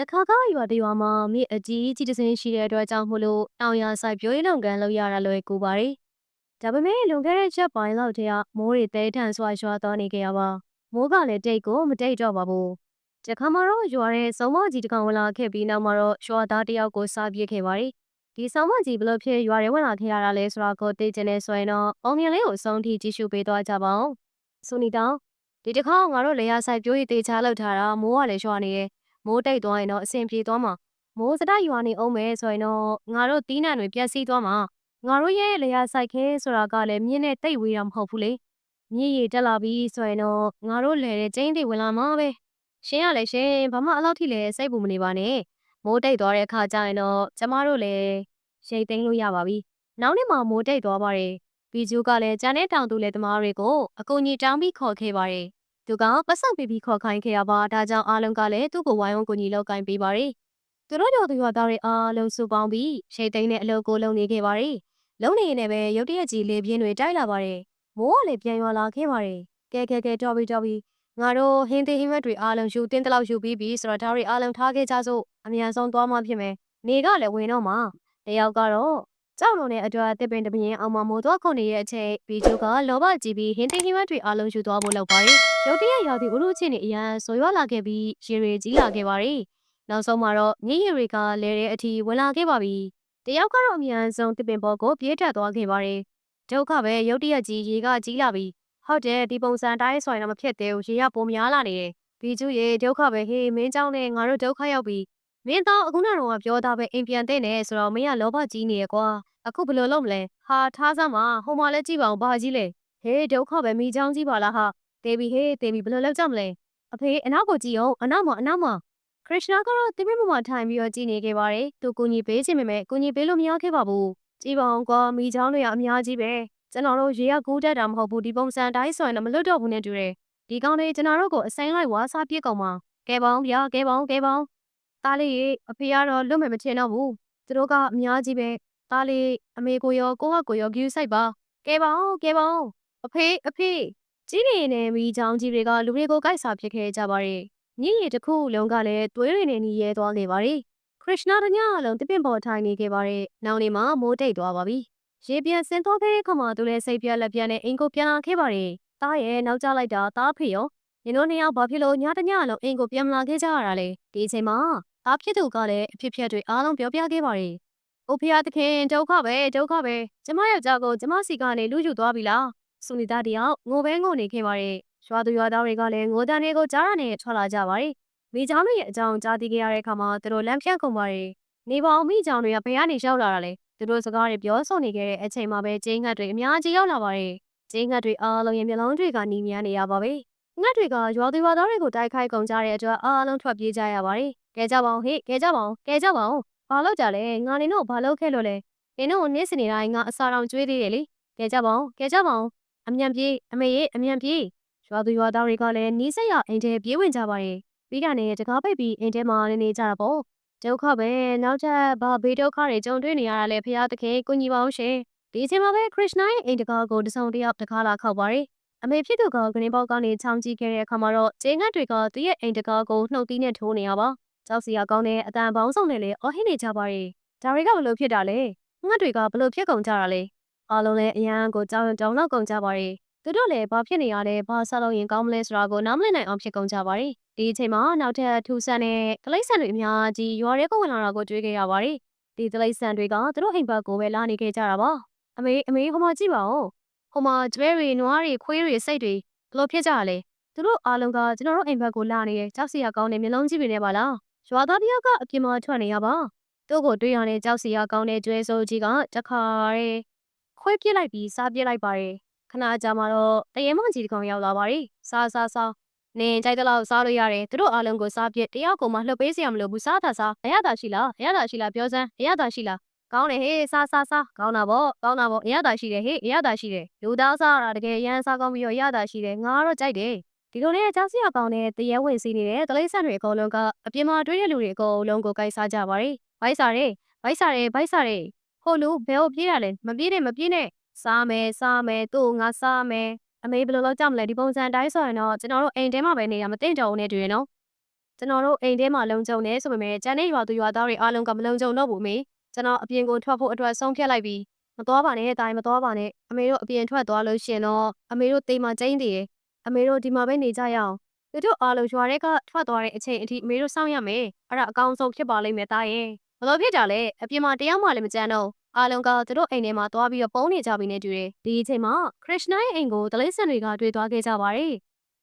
တခါကရွာတရွာမှာမြစ်အကြီးကြီးတစ်စင်းရှိတဲ့အတွက်ကြောင့်မို့လို့တောင်ယာစိုက်ပျိုးရေးလုပ်ငန်းလုပ်ရတာလွယ်ကူပါတယ်။ဒါပေမဲ့လွန်ခဲ့တဲ့ချက်ပိုင်းလောက်တည်းကမိုးတွေတဲထန်စွာရွာသွားနေကြရပါမိုးကလည်းတိတ်ကိုမတိတ်တော့ပါဘူး။တခါမှတော့ရွာတဲ့စုံမကြီးတစ်ကောင်ဝင်လာခဲ့ပြီးနောက်မှာတော့ရွာသားတယောက်ကိုစားပြစ်ခဲ့ပါတယ်။ဒီစုံမကြီးဘလို့ဖြစ်ရွာထဲဝင်လာခဲ့ရတာလဲဆိုတာကိုသိချင်နေဆိုရင်တော့အောင်မြင်လေးကိုအဆုံးထိကြည့်ရှုပေးသွားကြပါအောင်။ဆိုနီတောင်ဒီတစ်ခါငါတို့လေယာစိုက်ပျိုးရေးတေချာလောက်ထားတာမိုးကလည်းရွာနေတယ် မိုးတိတ်သွားရင်တော့အဆင်ပြေသွားမှာမိုးစတိုက်ရွာနေအောင်မယ်ဆိုရင်တော့ငါတို့တီးနှံတွေပြက်စီးသွားမှာငါတို့ရဲ့လေယာစိုက်ခဲဆိုတာကလည်းမြင်းနဲ့တိတ်ဝေးတာမဟုတ်ဘူးလေမြည်ရည်တက်လာပြီဆိုရင်တော့ငါတို့လဲတဲ့ကျင်းတွေဝင်လာမှာပဲရှင်ရလဲရှင်ဘာမှအလောက်ထိလဲစိတ်ပူမနေပါနဲ့မိုးတိတ်သွားတဲ့အခါကျရင်တော့ကျမတို့လည်းရိတ်သိမ်းလို့ရပါပြီနောက်နေ့မှမိုးတိတ်သွားပါတယ်ဘီဂျူးကလည်းကျန်တဲ့တောင်သူလေသမားတွေကိုအကူအညီတောင်းပြီးခေါ်ခဲ့ပါတယ် သူကပတ်စံပေးပြီးခေါ်ခိုင်းခဲ့ရပါဒါကြောင့်အားလုံးကလည်းသူ့ကိုဝိုင်းဝန်းကူညီလောက်ကင်ပေးပါတယ်သူတို့တို့သူရသားတွေအားလုံးစုပေါင်းပြီးရှိတ်သိမ်းတဲ့အလုပ်ကိုလုပ်နေခဲ့ပါတယ်လုံနေနေပဲရုတ်တရက်ကြီးလေပြင်းတွေတိုက်လာပါတယ်မိုးကလည်းပြန်ရွာလာခဲ့ပါတယ်ကဲကဲကဲတော်ပြီတော်ပြီငါတို့ဟင်းသေးဟင်းမက်တွေအားလုံးယူတင်းတလောက်ယူပြီးပြီဆိုတော့ဒါတွေအားလုံးထားခဲ့ကြစို့အမြန်ဆုံးသွားမှဖြစ်မယ်နေကလည်းဝင်တော့မှာတယောက်ကတော့ ကြောက်လုံးတဲ့အတွက်တစ်ပင်တပင်အောင်မမိုးသွားခုန်နေတဲ့အချိန်ဘီဂျူကလောဘကြီးပြီးဟင်းသေးဟင်းမက်တွေအားလုံးယူသွားဖို့လုပ်ပါတယ်ရုတ်တရက်ရောက်သည့်ဥရုချင်းနေအရန်ဆိုရွာလာခဲ့ပြီးရေတွေကြီးလာခဲ့ပါတယ်နောက်ဆုံးမှာတော့မြည်ရည်တွေကလဲတဲ့အထိဝင်လာခဲ့ပါပြီတယောက်ကတော့အမြန်ဆုံးတစ်ပင်ပေါ်ကိုပြေးတက်သွားခဲ့ပါတယ်ဒုက္ခပဲရုတ်တရက်ကြီးရေကကြီးလာပြီဟုတ်တယ်ဒီပုံစံတိုင်းဆိုရင်တော့မဖြစ်သေးဘူးရေကပိုများလာနေတယ်ဘီကျူရေဒုက္ခပဲဟေးမင်းเจ้าနဲ့ငါတို့ဒုက္ခရောက်ပြီ မင်းတော့အခုနောက်တော့ပြောသားပဲအိမ်ပြန်တဲ့နေဆိုတော့မင်းကလောဘကြီးနေရကွာအခုဘယ်လိုလုပ်မလဲဟာထားစမ်းပါဟိုမှာလည်းကြည့်ပါအောင်ဘာကြီးလဲဟေးဒုက္ခပဲမိချောင်းကြီးပါလားဟာတေဘီဟေးတေဘီဘယ်လိုလုပ်ကြမလဲအဖေအနောက်ကိုကြည့်အောင်အနောက်မှာအနောက်မှာခရစ်ရှနာကတော့တေဘီမမထိုင်ပြီးတော့ကြည့်နေခဲ့ပါတယ်သူကူညီပေးခြင်းပေမဲ့ကူညီပေးလို့မရခဲ့ပါဘူးကြည့်ပါအောင်ကွာမိချောင်းတွေကအများကြီးပဲကျွန်တော်တို့ရေကကူးတတ်တာမဟုတ်ဘူးဒီပုံစံတိုင်းဆိုရင်တော့မလွတ်တော့ဘူးနဲ့တူတယ်ဒီကောင်တွေကျွန်တော်တို့ကိုအဆိုင်လိုက်ဝါစားပြစ်ကောင်မှာကဲပေါင်းဗျာကဲပေါင်းကဲပေါင်း သားလေးရေအဖေကတော့လွတ်မယ်မထင်တော့ဘူးသူတို့ကအများကြီးပဲသားလေးအမေကိုရောကိုဟကိုရောဂယူဆိုင်ပါကဲပေါင်းကဲပေါင်းအဖေအဖေကြီးနေနေမိချောင်းကြီးတွေကလူတွေကိုကိုက်စားဖြစ်ခဲ့ကြပါတယ်။မြင့်ရည်တစ်ခုလုံးကလည်းသွေးတွေနဲ့ညီရဲသွားခဲ့ပါတယ်။ခရစ်ရှနာတညအလုံးတပင့်ပေါ်ထိုင်နေခဲ့ပါတယ်။နောက်နေ့မှမိုးတိတ်သွားပါပြီ။ရေပြန်ဆင်းသွားခဲ့တဲ့ခါမှာသူလည်းစိတ်ပြက်လက်ပြက်နဲ့အင်ကိုပြန်လာခဲ့ပါတယ်။သားရဲ့နောက်ကျလိုက်တာသားဖေရောညီတို့နှစ်ယောက်ဘာဖြစ်လို့ညတညအလုံးအင်ကိုပြန်မလာခဲ့ကြရတာလဲ။ဒီအချိန်မှာ သားဖြစ်သူကလည်းအဖြစ်ဖြစ်တွေအားလုံးပြောပြခဲ့ပါတယ်။အိုဖေယားသခင်ဒုက္ခပဲဒုက္ခပဲကျမယောက်ျားကိုကျမစီကနေလူယူသွားပြီလား။ဆူနီသားတယောက်ငိုပဲငိုနေခဲ့ပါတယ်။ရွာသူရွာသားတွေကလည်းငိုတန်တွေကိုကြားရနဲ့ထွက်လာကြပါတယ်။မိချောင်းတွေရဲ့အကြောင်းကြားသိခဲ့ရတဲ့အခါမှာသူတို့လမ်းဖြတ်ကုန်ပါတယ်။နေပေါင်းမိချောင်းတွေကဘယ်ကနေရောက်လာတာလဲ။သူတို့စကားတွေပြောဆိုနေခဲ့တဲ့အချိန်မှာပဲကျင်းငတ်တွေအများကြီးရောက်လာပါတယ်။ကျင်းငတ်တွေအားလုံးရဲ့မျက်လုံးတွေကနီးမြန်းနေရပါပဲ။ငတ်တွေကရွာသူရွာသားတွေကိုတိုက်ခိုက်ကုန်ကြတဲ့အတွက်အားလုံးထွက်ပြေးကြရပါတယ်။ ကဲကြပါအောင်ဟေ့ကဲကြပါအောင်ကဲကြပါအောင်ဘာလို့ကြလဲငါနေတော့ဘာလို့ခဲ့လို့လဲနင်တို့နေ့စနေတိုင်းငါအစာတောင်ကျွေးသေးတယ်လေကဲကြပါအောင်ကဲကြပါအောင်အမြန်ပြေးအမေရဲ့အမြန်ပြေးရွာသူရွာသားတွေကလည်းနီးစက်ရအိမ်ထဲပြေးဝင်ကြပါရဲ့ပြီးတာနဲ့တကားပိတ်ပြီးအိမ်ထဲမှာနေနေကြတာပေါ့ဒုက္ခပဲနောက်ထပ်ဘာဘေးဒုက္ခတွေကြုံတွေ့နေရတာလဲဖះသခင်ကိုညီပါအောင်ရှင်ဒီအချိန်မှာပဲခရစ်နာရဲ့အိမ်တကားကိုတဆုံတယောက်တကားလာခောက်ပါရဲ့အမေဖြစ်သူကဂရင်းပေါက်ကနေချောင်းကြည့်ခဲ့တဲ့အခါမှာတော့ကျင်းငတ်တွေကသူ့ရဲ့အိမ်တကားကိုနှုတ်သီးနဲ့ထိုးနေရပါ ကြောက်စရာကောင်းတဲ့အတန်ပေါင်းစုံနဲ့လည်းအော်ဟစ်နေကြပါရဲ့ဒါတွေကဘလို့ဖြစ်တာလဲငှက်တွေကဘလို့ဖြစ်ကုန်ကြတာလဲအားလုံးလည်းအရန်ကိုကြောင်တောင်လောက်ကုန်ကြပါရဲ့သူတို့လည်းဘာဖြစ်နေရလဲဘာဆက်လို့ရင်ကောင်းမလဲဆိုတာကိုနားမလည်နိုင်အောင်ဖြစ်ကုန်ကြပါရဲ့ဒီအချိန်မှာနောက်ထပ်ထူဆန်တဲ့တလိမ့်ဆန်တွေအများကြီးရွာရဲကိုဝင်လာတာကိုတွေ့ခဲ့ရပါတယ်ဒီတလိမ့်ဆန်တွေကသူတို့အိမ်ဘက်ကိုပဲလာနေခဲ့ကြတာပါအမေအမေဟိုမှာကြည့်ပါဦးဟိုမှာကျွဲတွေနွားတွေခွေးတွေစိတ်တွေဘလို့ဖြစ်ကြရလဲသူတို့အားလုံးကကျွန်တော်တို့အိမ်ဘက်ကိုလာနေတယ်ကြောက်စရာကောင်းတဲ့မျက်လုံးကြည့်နေနေပါလား ရွာသားတယောက်ကအပြင်မှာထွက်နေရပါသူ့ကိုတွေ့ရတဲ့ကြောက်စရာကောင်းတဲ့ကျွဲစိုးကြီးကတခါရဲခွေးပြစ်လိုက်ပြီးစားပြစ်လိုက်ပါတယ်ခဏကြာမှတော့တရေမကြီးတကောင်ရောက်လာပါတယ်စားစားစားနင်ကြိုက်တဲ့လောက်စားလို့ရတယ်သူတို့အားလုံးကိုစားပြစ်တယောက်ကိုမှလှုပ်ပေးစရာမလိုဘူးစားတာစားအရသာရှိလားအရသာရှိလားပြောစမ်းအရသာရှိလားကောင်းတယ်ဟေးစားစားစားကောင်းတာပေါ့ကောင်းတာပေါ့အရသာရှိတယ်ဟေးအရသာရှိတယ်လူသားစားရတာတကယ်ရမ်းစားကောင်းပြီးတော့အရသာရှိတယ်ငါကတော့ကြိုက်တယ် ဒီလိုနဲ့ကြောက်စရာကောင်းတဲ့တရဲဝင်စီနေတဲ့တလိမ့်ဆန်တွေအကုန်လုံးကအပြင်မှာတွေ့တဲ့လူတွေအကုန်လုံးကိုကြိုက်စားကြပါတယ်ဘိုက်စားတယ်ဘိုက်စားတယ်ဘိုက်စားတယ်ဟိုလူဘယ်ကိုပြေးတာလဲမပြေးနဲ့မပြေးနဲ့စားမယ်စားမယ်သူ့ငါစားမယ်အမေဘယ်လိုလုပ်ကြမလဲဒီပုံစံတိုင်းဆိုရင်တော့ကျွန်တော်တို့အိမ်ထဲမှာပဲနေတာမသိကြဘူးနဲ့တူရနော်ကျွန်တော်တို့အိမ်ထဲမှာလုံခြုံနေဆိုပေမဲ့ကျန်တဲ့ရွာသူရွာသားတွေအားလုံးကမလုံခြုံတော့ဘူးမေကျွန်တော်အပြင်ကိုထွက်ဖို့အတွက်ဆုံးဖြတ်လိုက်ပြီးမသွားပါနဲ့တိုင်းမသွားပါနဲ့အမေတို့အပြင်ထွက်သွားလို့ရှင်တော့အမေတို့တိမ်မှာကျင်းတည်တယ် အမေတို့ဒီမှာပဲနေကြရအောင်သူတို့အားလုံးရွာတွေကထွက်သွားတဲ့အချိန်အထိအမေတို့စောင့်ရမယ်အဲ့ဒါအကောင်းဆုံးဖြစ်ပါလိမ့်မယ်တားရဲ့ဘလို့ဖြစ်တာလဲအပြင်မှာတရားမှလည်းမကြမ်းတော့အားလုံးကသူတို့အိမ်ထဲမှာသွားပြီးတော့ပုံနေကြပြီနဲ့တူတယ်ဒီအချိန်မှာခရစ်ရှနာရဲ့အိမ်ကိုတလိဆန်တွေကတွေ့သွားခဲ့ကြပါတယ်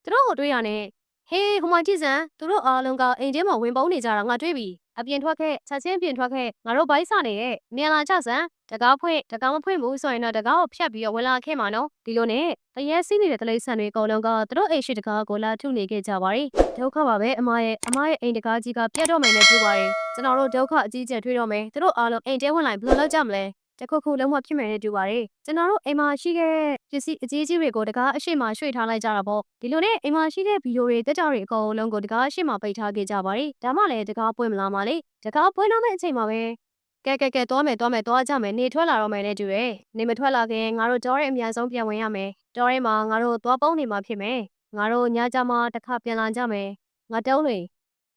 သူတို့ကိုတွေ့ရနဲ့ဟေးဟိုမှာကြည့်စမ်းသူတို့အားလုံးကအိမ်ထဲမှာဝင်ပုန်းနေကြတာငါတွေ့ပြီအပြင်ထွက်ခဲ့ချက်ချင်းပြင်ထွက်ခဲ့ငါတို့ဘိုက်ဆနေရဲ့မြန်လာကြစမ်း တကားဖွင့်တကားမဖွင့်ဘူးဆိုရင်တော့တကားကိုဖြတ်ပြီးတော့ဝင်လာခဲ့မှာနော်ဒီလိုနဲ့တရဲစီးနေတဲ့တလိဆန်တွေအကုန်လုံးကသူတို့အိမ်ရှိတကားကိုလာထုနေခဲ့ကြပါရီဒုက္ခပါပဲအမရဲ့အမရဲ့အိမ်တကားကြီးကပြတ်တော့မယ်နဲ့ပြောပါရီကျွန်တော်တို့ဒုက္ခအကြီးကျယ်တွေ့တော့မယ်သူတို့အားလုံးအိမ်တဲဝင်လိုက်ဘယ်လိုလုပ်ကြမလဲတခုခုလုံးဝဖြစ်မယ်နဲ့တူပါတယ်ကျွန်တော်တို့အိမ်မှာရှိခဲ့တဲ့ပစ္စည်းအကြီးကြီးတွေကိုတကားအရှိမရွှေ့ထားလိုက်ကြတာပေါ့ဒီလိုနဲ့အိမ်မှာရှိတဲ့ဗီဒီယိုတွေတက်ကြတွေအကုန်လုံးကိုတကားအရှိမပိတ်ထားခဲ့ကြပါတယ်ဒါမှလည်းတကားပွင့်မလာပါလေတကားပွင့်တော့မယ့်အချိန်မှာပဲ ကဲကဲကဲသွားမယ်သွားမယ်သွားကြမယ်နေထွက်လာတော့မယ်နဲ့တူတယ်နေမထွက်လာခင်ငါတို့ကြောရဲအများဆုံးပြန်ဝင်ရမယ်ကြောရဲမှာငါတို့သွားပုံးနေမှာဖြစ်မယ်ငါတို့ညကြမှာတစ်ခါပြန်လာကြမယ်ငါတုံးတွေ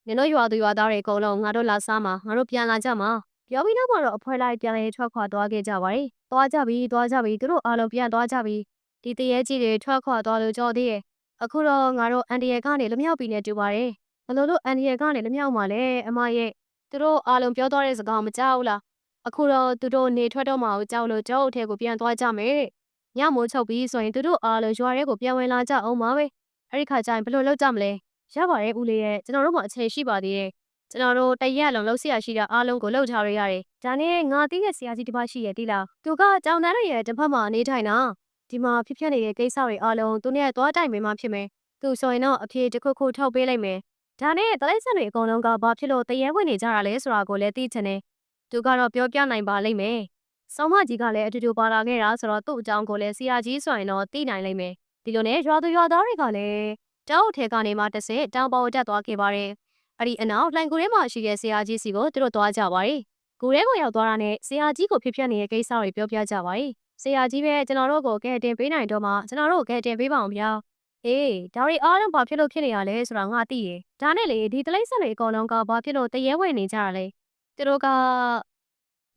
နင်တို့ရွာသူရွာသားတွေအကုန်လုံးငါတို့လာစားမှာငါတို့ပြန်လာကြမှာပြောပြီးတော့မှတော့အဖွဲလိုက်ပြန်လဲထွက်ခွာသွားခဲ့ကြပါရီ။သွားကြပြီသွားကြပြီသူတို့အားလုံးပြန်သွားကြပြီ။ဒီတရေကြီးတွေထွက်ခွာသွားလို့ကြော်သေးရဲ့။အခုတော့ငါတို့အန်ဒီရဲ့ကနေလမြောက်ပြီနဲ့တူပါတယ်။ဘလို့လို့အန်ဒီရဲ့ကနေလမြောက်မှလဲအမရဲ့ သူတို့အားလုံးပြောတော့တဲ့စကားမကြောက်ဘူးလား။အခုတော့သူတို့နေထွက်တော့မှကြောက်လို့ကြောက်အထက်ကိုပြန်သွားကြမယ်တဲ့။ညမိုးချုပ်ပြီးဆိုရင်သူတို့အားလုံးရွာရဲကိုပြန်ဝင်လာကြအောင်ပါပဲ။အဲ့ဒီခါကျရင်ဘလို့လုပ်ကြမလဲ။ရပါတယ်ဦးလေးရဲ့ကျွန်တော်တို့မှအချိန်ရှိပါသေးတယ်။ကျွန်တော်တို့တရက်လုံးလှုပ်ဆရာရှိတာအားလုံးကိုလှုပ်ထားရရတယ်။ဒါနဲ့ငါတီးတဲ့ဆရာကြီးတစ်ပါးရှိရဲ့တိလား။သူကကြောင်တန်းရဲ့တစ်ဖက်မှာနေထိုင်တာ။ဒီမှာဖြစ်ဖြစ်နေတဲ့ကိစ္စတွေအားလုံးသူနဲ့သွားတိုင်ပင်မှဖြစ်မယ်။သူဆိုရင်တော့အဖြေတစ်ခုခုထုတ်ပေးလိုက်မယ်။ ဒါနဲ့တလိုက်ဆန်တွေအကုန်လုံးကဘာဖြစ်လို့တရဲဝင်နေကြတာလဲဆိုတာကိုလည်းသိချင်တယ်။သူကတော့ပြောပြနိုင်ပါလိမ့်မယ်။ဆောင်းမကြီးကလည်းအတူတူပါလာခဲ့တာဆိုတော့သူ့အကြောင်းကိုလည်းဆရာကြီးဆိုရင်တော့သိနိုင်လိမ့်မယ်။ဒီလိုနဲ့ရွာသူရွာသားတွေကလည်းတောက်ထဲကနေမှတစ်ဆင့်တောင်ပေါ်တက်သွားခဲ့ပါတယ်။အဲ့ဒီအနောက်လှိုင်ကူထဲမှာရှိတဲ့ဆရာကြီးစီကိုသူတို့သွားကြပါရီ။ကူထဲကိုရောက်သွားတာနဲ့ဆရာကြီးကိုဖြစ်ဖြစ်နေတဲ့ကိစ္စတွေပြောပြကြပါရီ။ဆရာကြီးပဲကျွန်တော်တို့ကိုကဲတင်ပေးနိုင်တော့မှကျွန်တော်တို့ကိုကဲတင်ပေးပါအောင်ဗျာ။ အေးဒါရီအားလုံးဘာဖြစ်လို့ဖြစ်နေရလဲဆိုတာငါသိတယ်။ဒါနဲ့လေဒီတလိမ့်ဆက်တွေအကုန်လုံးကဘာဖြစ်လို့တရဲဝင်နေကြတာလဲ။သူတို့က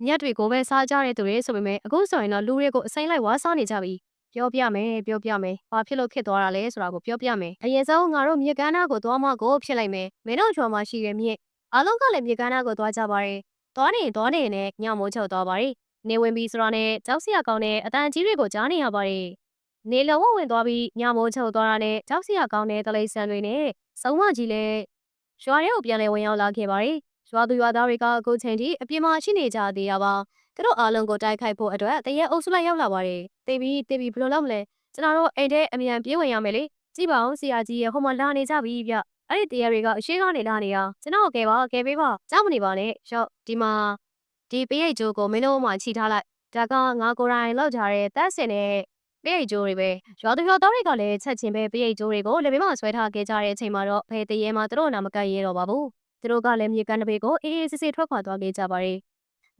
ညက်တွေကိုပဲစားကြတဲ့သူတွေဆိုပေမဲ့အခုဆိုရင်တော့လူတွေကိုအစိမ့်လိုက်ဝါစားနေကြပြီ။ပြောပြမယ်ပြောပြမယ်။ဘာဖြစ်လို့ဖြစ်သွားတာလဲဆိုတာကိုပြောပြမယ်။အရင်ဆုံးငါတို့မြေကမ်းနားကိုသွားမှကိုဖြစ်လိုက်မယ်။မင်းတို့ချော်မှာရှိတဲ့မြစ်အားလုံးကလည်းမြေကမ်းနားကိုသွားကြပါရဲ့။သွားနေသွားနေနဲ့ညမိုးချုပ်သွားပါရဲ့။နေဝင်ပြီးဆိုတာနဲ့ကြောက်စရာကောင်းတဲ့အတန်ကြီးတွေကိုကြားနေရပါရဲ့။ နေလုံးဝဝင်သွားပြီးညမိုးချုပ်သွားတာနဲ့ကြောက်စရာကောင်းတဲ့တလိဆန်တွေနဲ့စုံမကြီးလည်းရွာထဲကိုပြန်လဲဝင်ရောက်လာခဲ့ပါရဲ့။ရွာသူရွာသားတွေကအခုချိန်ထိအပြင်မှာရှိနေကြသေးရပါ။သူတို့အားလုံးကိုတိုက်ခိုက်ဖို့အတွက်တရက်အုပ်စုလိုက်ရောက်လာပါတယ်။တေးပြီးတေးပြီးဘယ်လိုလုပ်မလဲ။ကျွန်တော်တို့အိမ်ထဲအမြန်ပြေးဝင်ရမယ်လေ။ကြည့်ပါဦးဆရာကြီးရဲ့ဟိုမှာလာနေကြပြီဗျ။အဲ့ဒီတရားတွေကအရှိကနေလာနေတာကျွန်တော်ကဲပါကဲပေးပါကြောက်မနေပါနဲ့ရှော့ဒီမှာဒီပရိတ်ကြိုးကိုမင်းတို့မှခြိထားလိုက်ဒါကငါကိုယ်တိုင်လောက်ထားတဲ့တက်စင်နဲ့ ပရိတ်ကြိုးတွေပဲရွာသူရွာသားတွေကလည်းချက်ချင်းပဲပရိတ်ကြိုးတွေကိုလက်ဘေးမှာဆွဲထားခဲ့ကြတဲ့အချိန်မှာတော့ဘယ်တရေမှသူတို့နာမကတ်ရဲတော့ပါဘူးသူတို့ကလည်းမြေကန်တပေကိုအေးအေးဆေးဆေးထွက်ခွာသွားခဲ့ကြပါတယ်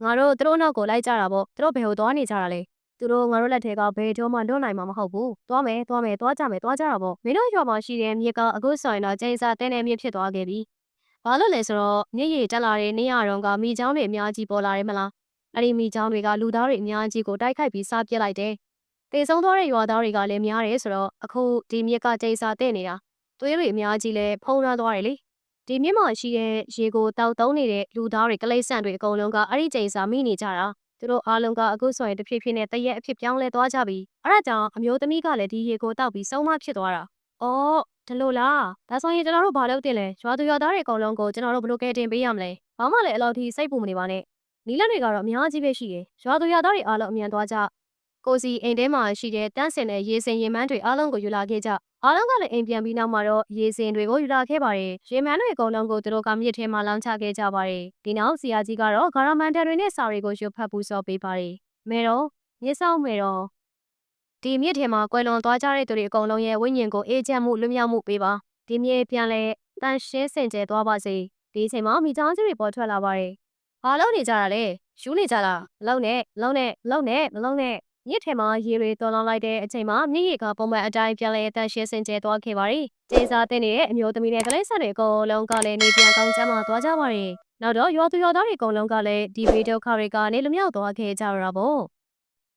ငါတို့သူတို့နောက်ကိုလိုက်ကြတာပေါ့သူတို့ဘယ်ကိုသွားနေကြတာလဲသူတို့ငါတို့လက်ထဲကဘယ်တော့မှလွတ်နိုင်မှာမဟုတ်ဘူး။သွားမယ်သွားမယ်သွားကြမယ်သွားကြတာပေါ့။မင်းတို့ရွာမှာရှိတဲ့မြစ်ကအခုဆိုရင်တော့ကျင်းစာတင်းတဲ့မြစ်ဖြစ်သွားခဲ့ပြီ။ဘာလို့လဲဆိုတော့မြစ်ရည်တက်လာတဲ့နေရာတော့ကမိချောင်းတွေအများကြီးပေါ်လာတယ်မလား။အဲ့ဒီမိချောင်းတွေကလူသားတွေအများကြီးကိုတိုက်ခိုက်ပြီးစားပစ်လိုက်တယ်။ တေဆုံးသွားတဲ့ရွာသားတွေကလည်းများတယ်ဆိုတော့အခုဒီမြစ်ကကျင်းစာတဲ့နေတာ။သွေးတွေအများကြီးလည်းဖုံးရသွားတယ်လေ။ဒီမြစ်မှာရှိတဲ့ရေကိုတောက်တုံးနေတဲ့လူသားတွေကလိမ့်ဆန့်တွေအကုန်လုံးကအဲ့ဒီကျင်းစာမိနေကြတာ။သူတို့အားလုံးကအခုဆိုရင်တဖြည်းဖြည်းနဲ့တရက်အဖြစ်ပြောင်းလဲသွားကြပြီ။အဲ့ဒါကြောင့်အမျိုးသမီးကလည်းဒီရေကိုတောက်ပြီးဆုံးမဖြစ်သွားတာ။အော်ဒီလိုလား။ဒါဆိုရင်ကျွန်တော်တို့ဘာလုပ်တင်လဲ။ရွာသူရွာသားတွေအကုန်လုံးကိုကျွန်တော်တို့ဘယ်လိုကယ်တင်ပေးရမလဲ။ဘာမှလည်းအလောက်ထိစိတ်ပူမနေပါနဲ့။နီးလက်တွေကတော့အများကြီးပဲရှိတယ်။ရွာသူရွာသားတွေအားလုံးအမြန်သွားကြ။ ကိုစီအိမ်ထဲမှာရှိတဲ့တန်းစင်တဲ့ရေစင်ရင်မန်းတွေအားလုံးကိုယူလာခဲ့ကြ။အားလုံးကလည်းအိမ်ပြန်ပြီးနောက်မှာတော့ရေစင်တွေကိုယူလာခဲ့ပါတယ်။ရေမန်းတွေအကုန်လုံးကိုသူတို့ကမြစ်ထဲမှာလောင်းချခဲ့ကြပါတယ်။ဒီနောက်ဆရာကြီးကတော့ဂါရမန်တန်တွေနဲ့စာတွေကိုရွတ်ဖတ်ပူဇော်ပေးပါတယ်။မေတော်မြစ်ဆောင်မေတော်ဒီမြစ်ထဲမှာကွယ်လွန်သွားကြတဲ့သူတွေအကုန်လုံးရဲ့ဝိညာဉ်ကိုအေးချမ်းမှုလွတ်မြောက်မှုပေးပါ။ဒီမြစ်ပြန်လဲတန်ရှင်းစင်ကြယ်သွားပါစေ။ဒီအချိန်မှာမိသားစုတွေပေါ်ထွက်လာပါတယ်။ဘာလုပ်နေကြတာလဲ။ယူနေကြလား။မလုံနဲ့မလုံနဲ့မလုံနဲ့မလုံနဲ့ည မြစ်ထဲမှာရေတွေသွန်းလောင်းလိုက်တဲ့အချိန်မှာမြစ်ရေကပုံမှန်အတိုင်းပြန်လည်အတန့်ရှင်းစင်ကြဲသွားခဲ့ပါတယ်။ကျေးစားတင်နေတဲ့အမျိုးသမီးနဲ့ကလေးဆက်တွေအကုန်လုံးကလည်းနေပြန်ကောင်းချမ်းသာသွားကြပါတယ်။နောက်တော့ရွာသူရွာသားတွေအကုန်လုံးကလည်းဒီဗီဒိုခါတွေကနေလွမြောက်သွားခဲ့ကြရတာပေါ့။